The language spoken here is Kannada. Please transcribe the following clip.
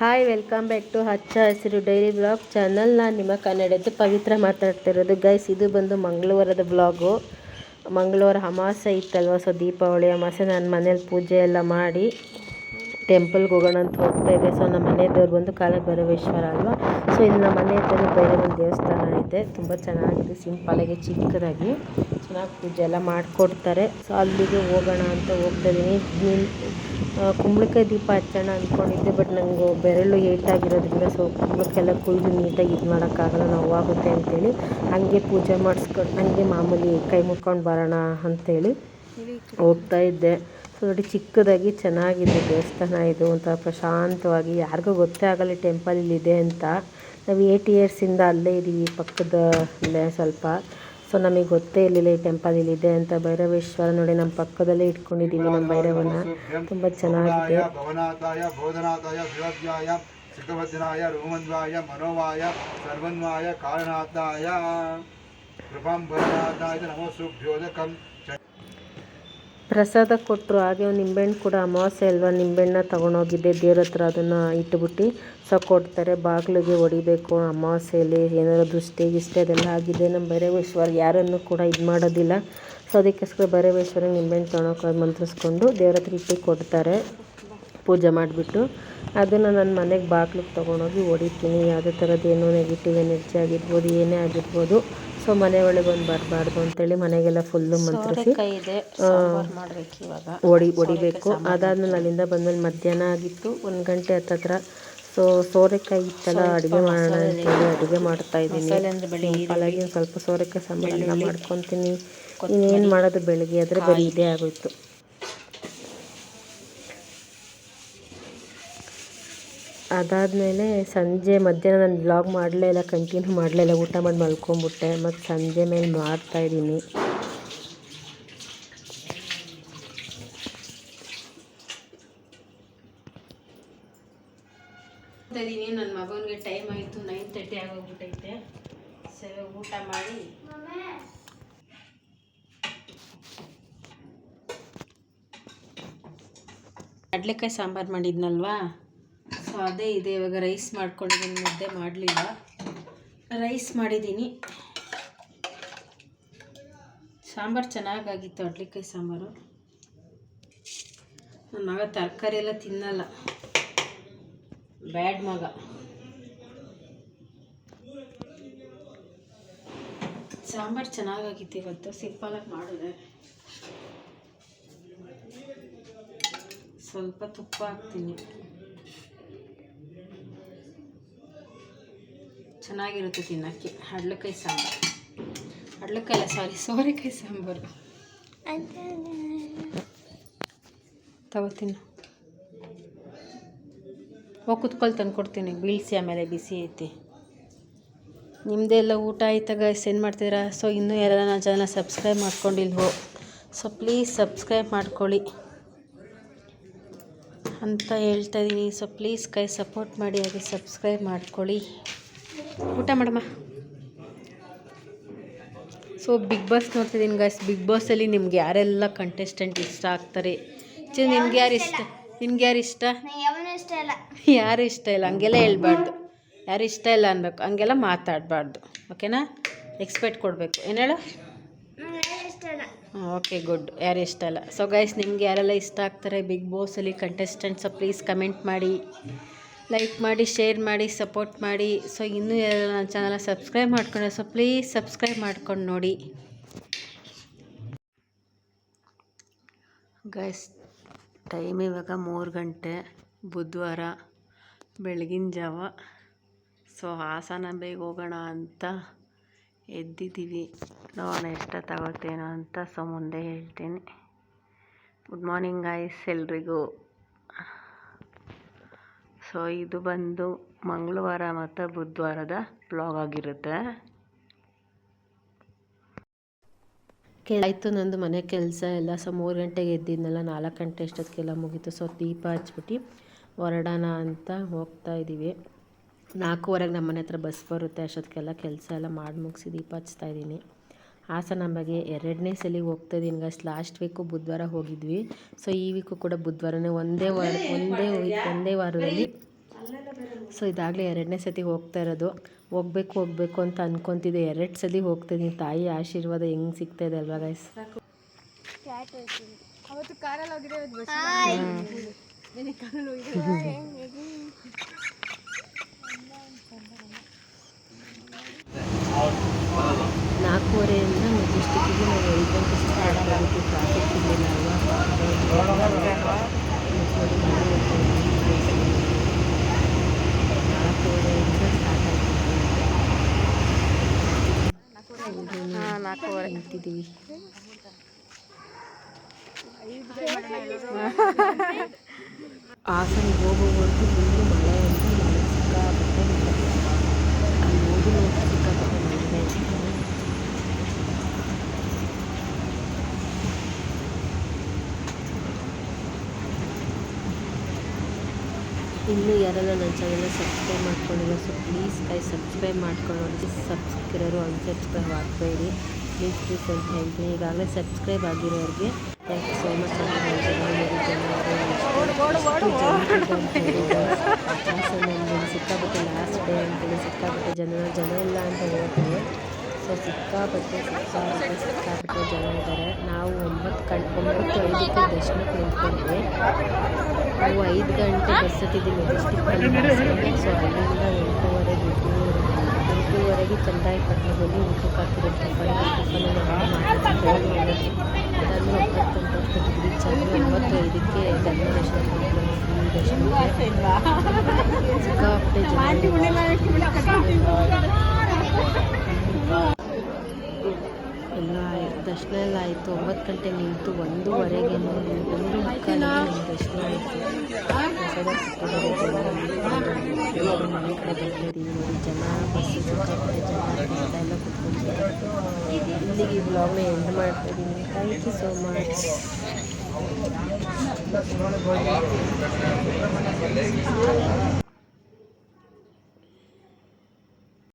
ಹಾಯ್, ವೆಲ್ಕಮ್ ಬ್ಯಾಕ್ ಟು ಹಚ್ಚ ಹಸಿರು ಡೈರಿ ಬ್ಲಾಗ್ ಚಾನಲ್. ನಾನು ನಿಮ್ಮ ಕನ್ನಡದ್ದು ಪವಿತ್ರ ಮಾತಾಡ್ತಿರೋದು. ಗೈಸ್, ಇದು ಬಂದು ಮಂಗಳವಾರದ ಬ್ಲಾಗು. ಮಂಗಳವಾರ ಅಮಾಸೆ ಇತ್ತಲ್ವ, ಸೊ ದೀಪಾವಳಿ ಅಮಾಸೆ. ನಾನು ಮನೇಲಿ ಪೂಜೆ ಎಲ್ಲ ಮಾಡಿ ಟೆಂಪಲ್ಗೆ ಹೋಗೋಣ ಅಂತ ಹೋಗ್ತಾ ಇದ್ದೆ. ಸೊ, ನಮ್ಮ ಮನೆ ದೇವ್ರು ಬಂದು ಕಾಲಭೈರವೇಶ್ವರ ಅಲ್ವಾ? ಸೊ, ಇಲ್ಲಿ ನಮ್ಮ ಮನೆ ಹತ್ರ ಒಂದು ದೇವಸ್ಥಾನ ಇದೆ. ತುಂಬ ಚೆನ್ನಾಗಿದೆ ಸಿಂಪಲಾಗಿ ಚಿಕ್ಕದಾಗಿ. ಚೆನ್ನಾಗಿ ಪೂಜೆ ಎಲ್ಲ ಮಾಡಿಕೊಡ್ತಾರೆ. ಸೊ, ಅಲ್ಲಿಗೆ ಹೋಗೋಣ ಅಂತ ಹೋಗ್ತಾ ಇದ್ದೀನಿ. ಕುಂಬಳಕಾಯಿ ದೀಪ ಹಚ್ಚೋಣ ಅಂದ್ಕೊಂಡಿದ್ದೆ ಬಟ್ ನನಗೆ ಬೆರಳು ಏಟಾಗಿರೋದ್ರಿಂದ, ಸೊ ಕುಂಬಳಕ್ಕೆಲ್ಲ ಕುಯ್ದು ನೀಟಾಗಿ ಇದು ಮಾಡೋಕ್ಕಾಗಲ್ಲ, ನೋವಾಗುತ್ತೆ ಅಂತೇಳಿ. ಹಂಗೆ ಪೂಜೆ ಮಾಡಿಸ್ಕೊಂಡು ಹಂಗೆ ಮಾಮೂಲಿ ಕೈ ಮುಕ್ಕೊಂಡು ಬರೋಣ ಅಂತೇಳಿ ಹೋಗ್ತಾ ಇದ್ದೆ. ಸೊ ನೋಡಿ, ಚಿಕ್ಕದಾಗಿ ಚೆನ್ನಾಗಿದೆ ದೇವಸ್ಥಾನ ಇದು. ಒಂಥರ ಪ್ರಶಾಂತವಾಗಿ, ಯಾರಿಗೂ ಗೊತ್ತೇ ಆಗಲ್ಲ ಟೆಂಪಲ್ ಇಲ್ಲಿದೆ ಅಂತ. ನಾವು ಏಯ್ಟ್ ಇಯರ್ಸಿಂದ ಅಲ್ಲೇ ಇದ್ದೀವಿ ಪಕ್ಕದ ಅಲ್ಲೇ ಸ್ವಲ್ಪ. ಸೊ ನಮಗೆ ಗೊತ್ತೇ ಇರಲಿಲ್ಲ ಈ ಟೆಂಪಲ್ ಇಲ್ಲಿದೆ ಅಂತ. ಭೈರವೇಶ್ವರ ನೋಡಿ ನಮ್ಮ ಪಕ್ಕದಲ್ಲೇ ಇಟ್ಕೊಂಡಿದ್ದೀವಿ ನಮ್ಮ ಭೈರವನ ತುಂಬ ಚೆನ್ನಾಗಿದೆ. ನಮೋ ಸುಭ್ಯೋದಕಂ. ಪ್ರಸಾದ ಕೊಟ್ಟರು ಹಾಗೆ ಒಂದು ನಿಂಬೆಹಣ್ಣು ಕೂಡ ಅಮಾವಾಸ್ಯೆ ಅಲ್ವಾ, ನಿಂಬೆಹಣ್ಣ ತೊಗೊಂಡೋಗಿದ್ದೆ. ದೇವ್ರ ಹತ್ರ ಅದನ್ನು ಇಟ್ಟುಬಿಟ್ಟು ಸೊ ಕೊಡ್ತಾರೆ. ಬಾಗಿಲಿಗೆ ಹೊಡಿಬೇಕು ಅಮಾವಾಸ್ಯೆಯಲ್ಲಿ ಏನಾದ್ರು ದೃಷ್ಟಿ ಇಷ್ಟೇ ಅದೆಲ್ಲ ಆಗಿದೆ ನಮ್ಮ ಭೈರವೇಶ್ವರ ಯಾರನ್ನು ಕೂಡ ಇದು ಮಾಡೋದಿಲ್ಲ. ಸೊ ಅದಕ್ಕೋಸ್ಕರ ಭೈರವೇಶ್ವರ ನಿಂಬೆಹಣ್ಣು ತೊಗೊಳಕ್ಕೆ ಮಂತ್ರಿಸ್ಕೊಂಡು ದೇವ್ರ ಹತ್ರ ಇಟ್ಟು ಕೊಡ್ತಾರೆ. ಪೂಜೆ ಮಾಡಿಬಿಟ್ಟು ಅದನ್ನು ನನ್ನ ಮನೆಗೆ ಬಾಗ್ಲಿಗೆ ತೊಗೊಂಡೋಗಿ ಹೊಡಿತೀನಿ. ಯಾವುದೇ ಥರದ್ದು ಏನೋ ನೆಗೆಟಿವ್ ಎನರ್ಜಿ ಆಗಿರ್ಬೋದು, ಏನೇ ಆಗಿರ್ಬೋದು ಸೊ ಮನೆ ಒಳಗೆ ಒಂದು ಬರಬಾರ್ದು ಅಂತೇಳಿ ಮನೆಗೆಲ್ಲ ಫುಲ್ಲು ಮಂತ್ರಿಸಿ ಹೊಡಿ ಹೊಡಿಬೇಕು ಅದಾದ್ಮೇಲೆ ಅಲ್ಲಿಂದ ಬಂದ್ಮೇಲೆ ಮಧ್ಯಾಹ್ನ ಆಗಿತ್ತು ಒಂದು ಗಂಟೆ ಹತ್ತತ್ರ. ಸೊ ಸೋರೆಕಾಯಿ ಇತ್ತಲ್ಲ ಅಡುಗೆ ಮಾಡೋಣ ಅಂತೇಳಿ ಅಡುಗೆ ಮಾಡ್ತಾ ಇದ್ದೀನಿ. ಒಂದು ಸ್ವಲ್ಪ ಸೋರೆಕಾಯಿ ಸಾಂಬಾರೆಲ್ಲ ಮಾಡ್ಕೊತೀನಿ. ಇನ್ನೇನು ಮಾಡೋದು ಬೆಳಿಗ್ಗೆ ಆದರೆ ಬರೀ ಇದೇ ಆಗೋಯ್ತು. ಅದಾದಮೇಲೆ ಸಂಜೆ ಮಧ್ಯಾಹ್ನ ನಾನು ಬ್ಲಾಗ್ ಮಾಡಲೇ ಇಲ್ಲ ಕಂಟಿನ್ಯೂ ಮಾಡಲೇ ಇಲ್ಲ ಊಟ ಮಾಡಿ ಮಲ್ಕೊಂಬಿಟ್ಟೆ ಮತ್ತು ಸಂಜೆ ಮೇಲೆ ಮಾಡ್ತಾ ಇದ್ದೀನಿ. ಇದ್ದೀನಿ ನನ್ನ ಮಗನಿಗೆ ಟೈಮ್ ಆಯಿತು ನೈನ್ ತರ್ಟಿ ಆಗೋಗ್ಬಿಟ್ಟೈತೆ ಸರಿ ಊಟ ಮಾಡಿ. ಕಡಲೆಕಾಯಿ ಸಾಂಬಾರು ಮಾಡಿದ್ನಲ್ವಾ? ಅದೇ ಇದೆ. ಇವಾಗ ರೈಸ್ ಮಾಡ್ಕೊಂಡಿದ್ದೀನಿ, ಮುದ್ದೆ ಮಾಡಲಿಲ್ಲ. ರೈಸ್ ಮಾಡಿದ್ದೀನಿ. ಸಾಂಬಾರು ಚೆನ್ನಾಗಾಗಿತ್ತು, ಅಡ್ಲಿಕಾಯಿ ಸಾಂಬಾರು. ನನ್ನ ಮಗ ತರಕಾರಿ ಎಲ್ಲ ತಿನ್ನಲ್ಲ. ಬ್ಯಾಡ್ ಮಗ. ಸಾಂಬಾರು ಚೆನ್ನಾಗಾಗಿತ್ತು ಇವತ್ತು. ಸಿಂಪಲಾಗಿ ಮಾಡಿದೆ. ಸ್ವಲ್ಪ ತುಪ್ಪ ಹಾಕ್ತೀನಿ. ಚೆನ್ನಾಗಿರುತ್ತೆ ತಿನ್ನೋಕ್ಕೆ. ಹಡ್ಲಕಾಯಿ ಸಾಂಬಾರು. ಹಡ್ಲಕಾಯಿ ಅಲ್ಲ ಸಾರಿ ಸೋರೆಕಾಯಿ ಸಾಂಬಾರು. ತಗೋತೀನಿ ಹೋಗಿ ಕುತ್ಕೊಳ್ ತಂದು ಕೊಡ್ತೀನಿ. ಬೀಳಿಸಿ ಆಮೇಲೆ ಬಿಸಿ ಐತಿ. ನಿಮ್ಮದೆಲ್ಲ ಊಟ ಆಯ್ತಾಗ ಸೆಂಡ್ ಮಾಡ್ತೀರಾ ಸೊ ಇನ್ನೂ ಯಾರನ್ನ ನನ್ನ ಸಬ್ಸ್ಕ್ರೈಬ್ ಮಾಡ್ಕೊಂಡಿಲ್ವೋ ಸೊ ಪ್ಲೀಸ್ ಸಬ್ಸ್ಕ್ರೈಬ್ ಮಾಡ್ಕೊಳ್ಳಿ. ಅಂತ ಹೇಳ್ತಾ ಇದ್ದೀನಿ ಸೊ ಪ್ಲೀಸ್ ಕೈ ಸಪೋರ್ಟ್ ಮಾಡಿ, ಹಾಗೆ ಸಬ್ಸ್ಕ್ರೈಬ್ ಮಾಡ್ಕೊಳ್ಳಿ. ಊಟ ಮಾಡಮ್ಮ. ಸೊ ಬಿಗ್ ಬಾಸ್ ನೋಡ್ತಿದ್ದೀನಿ ಗೈಸ್ ಬಿಗ್ ಬಾಸಲ್ಲಿ ನಿಮ್ಗೆ ಯಾರೆಲ್ಲ ಕಂಟೆಸ್ಟೆಂಟ್ ಇಷ್ಟ ಆಗ್ತಾರೆ? ಚಿ ನಿಮ್ಗೆ ಯಾರು ಇಷ್ಟ? ನಿಮ್ಗೆ ಯಾರು ಇಷ್ಟ? ಇಷ್ಟ ಇಲ್ಲ. ಯಾರು ಇಷ್ಟ ಇಲ್ಲ? ಹಂಗೆಲ್ಲ ಹೇಳ್ಬಾರ್ದು. ಯಾರು ಇಷ್ಟ ಇಲ್ಲ ಅನ್ಬೇಕು. ಹಂಗೆಲ್ಲ ಮಾತಾಡಬಾರ್ದು. ಓಕೆನಾ ಎಕ್ಸ್ಪೆಕ್ಟ್ ಕೊಡಬೇಕು. ಏನು ಹೇಳು? ಓಕೆ ಗುಡ್ ಯಾರು ಇಷ್ಟ ಇಲ್ಲ. ಸೊ ಗೈಸ್ ನಿಮ್ಗೆ ಯಾರೆಲ್ಲ ಇಷ್ಟ ಆಗ್ತಾರೆ? ಬಿಗ್ ಬಾಸಲ್ಲಿ ಕಂಟೆಸ್ಟೆಂಟ್ಸ ಪ್ಲೀಸ್ ಕಮೆಂಟ್ ಮಾಡಿ. ಲೈಕ್ ಮಾಡಿ ಶೇರ್ ಮಾಡಿ ಸಪೋರ್ಟ್ ಮಾಡಿ. ಸೊ ಇನ್ನೂ ಯಾರು ನನ್ನ ಚಾನಲ ಸಬ್ಸ್ಕ್ರೈಬ್ ಮಾಡ್ಕೊಂಡ್ರೆ ಸೊ ಪ್ಲೀಸ್ ಸಬ್ಸ್ಕ್ರೈಬ್ ಮಾಡ್ಕೊಂಡು ನೋಡಿ. ಗೈಸ್ ಟೈಮ್ ಇವಾಗ ಮೂರು ಗಂಟೆ. ಬುಧವಾರ, ಬೆಳಗಿನ ಜಾವ. ಸೊ ಹಾಸನ ಬೇಗ ಹೋಗೋಣ ಅಂತ ಎದ್ದಿದ್ದೀವಿ. ನೋಡೋಣ ಎಷ್ಟೊತ್ತಾಗುತ್ತೇನೋ ಅಂತ ಸೊ ಮುಂದೆ ಹೇಳ್ತೀನಿ. ಗುಡ್ ಮಾರ್ನಿಂಗ್ ಗೈಸ್ ಎಲ್ರಿಗೂ. ಸೊ ಇದು ಬಂದು ಮಂಗಳವಾರ ಮತ್ತು ಬುಧವಾರದ ಬ್ಲಾಗ್ ಆಗಿರುತ್ತೆ. ಆಯಿತು, ನಂದು ಮನೆ ಕೆಲಸ ಎಲ್ಲ ಸೊ ಮೂರು ಗಂಟೆಗೆ ಎದ್ದಿದ್ನಲ್ಲ, ನಾಲ್ಕು ಗಂಟೆ ಅಷ್ಟೊತ್ತಿಗೆಲ್ಲ ಮುಗೀತು. ಸೊ ದೀಪ ಹಚ್ಬಿಟ್ಟು ಹೊರಡೋಣ ಅಂತ ಹೋಗ್ತಾ ಇದ್ದೀವಿ. ನಾಲ್ಕೂವರೆಗೆ ನಮ್ಮ ಮನೆ ಹತ್ರ ಬಸ್ ಬರುತ್ತೆ, ಅಷ್ಟೊತ್ತಿಗೆಲ್ಲ ಕೆಲಸ ಎಲ್ಲ ಮಾಡಿ ಮುಗಿಸಿ ದೀಪ ಹಚ್ತಾ ಇದ್ದೀನಿ. ಹಾಸನ ನಮಗೆ ಎರಡನೇ ಸಲ ಹೋಗ್ತಾ ಇದ್ದೀನಿ. ಗಸ್ ಲಾಸ್ಟ್ ವೀಕು ಬುಧವಾರ ಹೋಗಿದ್ವಿ. ಸೊ ಈ ವೀಕು ಕೂಡ ಬುಧವಾರನೇ, ಒಂದೇ ವಾರ ಒಂದೇ ವೀಕ್ ಒಂದೇ ವಾರದಲ್ಲಿ ಸೊ ಇದಾಗಲೇ ಎರಡನೇ ಸತಿ ಹೋಗ್ತಾ ಇರೋದು. ಹೋಗ್ಬೇಕು ಹೋಗ್ಬೇಕು ಅಂತ ಅನ್ಕೊತಿದ್ದೆ. ಎರಡು ಸತಿ ಹೋಗ್ತಿದ್ದೀನಿ ತಾಯಿ ಆಶೀರ್ವಾದ ಹೆಂಗೆ ಸಿಗ್ತಾ ಇದೆ ಅಲ್ವಾ ಗೈಸ್ ಅವತ್ತು ಕಾರಲ್ಲಿ ಇವತ್ತು ಬಸ್ ನಾಲ್ಕೂವರೆಯಿಂದ ಮೆಜೆಸ್ಟಿಕ್ಕಿಗೆ ನಾವು ಐದು ಗಂಟೆ ಸ್ಟಾರ್ಟ್ ಆಗೋದಕ್ಕೆ ಟ್ರಾಫಿಕ್ ಇರಲಿಲ್ಲ ಅಲ್ವಾ ನಾಲ್ಕೂವರೆಯಿಂದ ಸ್ಟಾರ್ಟ್ ಆಯ್ತು ನಿಂತಿದ್ದೀವಿ ಹಾಸನಿಗೆ ಹೋಗೋವರೆಗೂ ಫುಲ್ಲು ಮಳೆ ಅಂತ ಮಳೆ ಸಿಕ್ಕಾಪಟ್ಟೆ ಅಲ್ಲಿ ಹೋಗಿ ನೋಡಿ ಸಿಕ್ಕಾಪಟ್ಟೆ ಮಳೆ. ಇನ್ನೂ ಯಾರೆಲ್ಲ ನನ್ನ ಚಾನಲ್ನ ಸಬ್ಸ್ಕ್ರೈಬ್ ಮಾಡ್ಕೊಂಡಿಲ್ಲ ಸೊ ಪ್ಲೀಸ್ ಕೈ ಸಬ್ಸ್ಕ್ರೈಬ್ ಮಾಡ್ಕೊಳ್ಳೋರಿಗೆ ಸಬ್ಸ್ಕ್ರೈಬರು ಅನ್ಸಬ್ಸ್ಕ್ರೈಬ್ ಆಗಬೇಡಿ. ಪ್ಲೀಸ್ ಪ್ಲೀಸ್ ಅಂತ ಹೇಳ್ತೀನಿ ಈಗಾಗಲೇ ಸಬ್ಸ್ಕ್ರೈಬ್ ಆಗಿರೋರಿಗೆ ಥ್ಯಾಂಕ್ ಯು ಸೋ ಮಚ್ ಹೇಳ್ತೀನಿ ಹಾಸನಲ್ಲಿ ಸಿಕ್ಕಾಪಟ್ಟೆ ಲಾಸ್ಟ್ ಡೇ ಅಂತೇಳಿ ಸಿಕ್ಕಾಪಟ್ಟೆ ಜನ ಜನ ಇಲ್ಲ ಅಂತ ಹೇಳ್ತಾರೆ ಸೊ ಸಿಕ್ಕಾಪಟ್ಟೆ ಸಿಕ್ಕಾಪಟ್ಟೆ ಸಿಕ್ಕಾಪಟ್ಟೆ ಜನ ಇದ್ದಾರೆ. ನಾವು ಒಂಬತ್ತು ಗಂಟೆ ಒಂಬತ್ತು ಐದಕ್ಕೆ ದರ್ಶನಕ್ಕೆ ನಿಂತ್ಕೊಂಡ್ವಿ ನಾವು ಐದು ಗಂಟೆ ಬಸ್ ಹತ್ತಿದ್ದೀವಿ ಮೆಜೆಸ್ಟಿಕ್ಕಲ್ಲಿ ಸೊ ಅಲ್ಲಿಂದ ಎಂಟೂವರೆಗೆ ಎಂಟೂವರೆಗೆ ಎಂಟೂವರೆಗೆ ಚಂದಾಯಿಪಟ್ಟಣದಲ್ಲಿ ಊಟಕ್ಕೆ ಹಾಕಿರುತ್ತೆ ಅದಾದಮೇಲೆ ಒಂಬತ್ತು ಒಂಬತ್ತು ರೀಚ್ ಆಗಿ ಒಂಬತ್ತು ಐದಕ್ಕೆ ಧರ್ಮದರ್ಶನ ಸಿಕ್ಕಾಪಟ್ಟೆ ದರ್ಶನ ಎಲ್ಲ ಆಯಿತು. ಒಂಬತ್ತು ಗಂಟೆ ನಿಂತು ಒಂದೂವರೆಗೆ ಒಂದು ನಮ್ಮ ದರ್ಶನ ಆಯಿತು. ಪ್ರಸಾದ ಮನೆ ಕಡೆ ನೋಡಿ ಜನ ಬಸ್ಸು ಜನ ಎಲ್ಲ ಕುತ್ಕೊಂಡಿದ್ದಾರೆ. ಇಲ್ಲಿಗೆ ಈ ಬ್ಲಾಗ್ನ ಎಂಡ್ ಮಾಡ್ತಾ ಇದ್ದೀನಿ ಥ್ಯಾಂಕ್ ಯು ಸೋ ಮಚ್